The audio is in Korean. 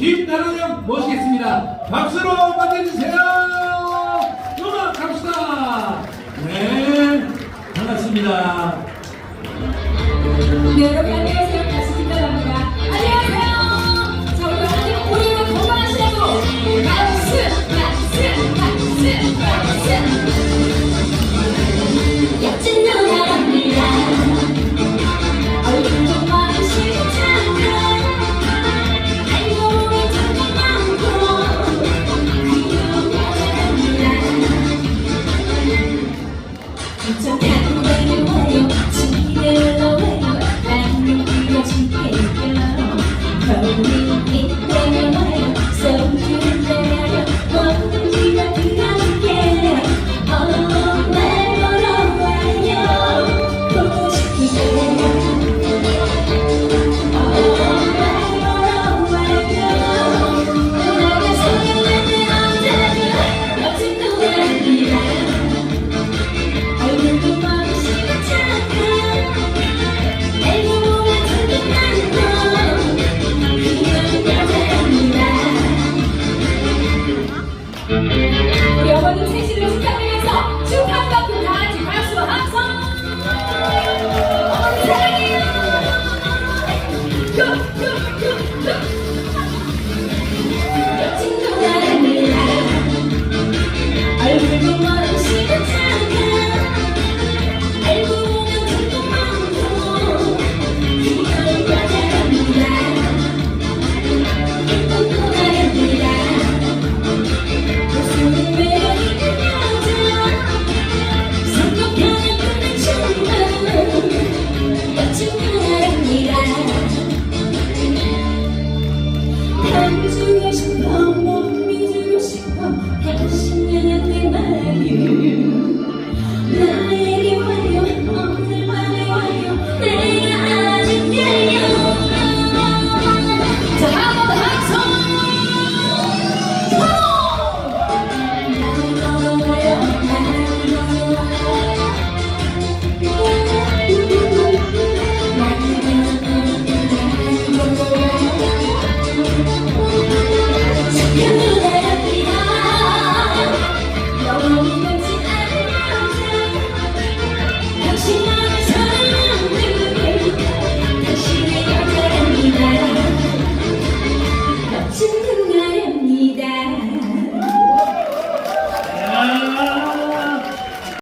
김나라령 모시겠습니다. 박수로 맞아주세요. 음악 갑시다. 네, 반갑습니다. 네, 여러분 to me.